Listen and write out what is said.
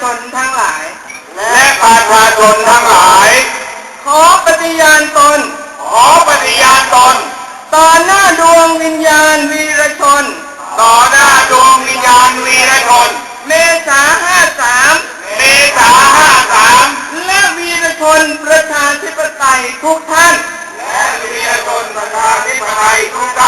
ชนทั้งหลาย และประชาชนทั้งหลาย ขอปฏิญาณตน ขอปฏิญาณตน ต่อหน้าดวงวิญญาณวีรชน ต่อหน้าดวงวิญญาณวีรชน เมษาห้าสามเมษาห้าสามและวีรชนประชาธิปไตยทุกท่าน และวีรชนประชาธิปไตยทุกท่าน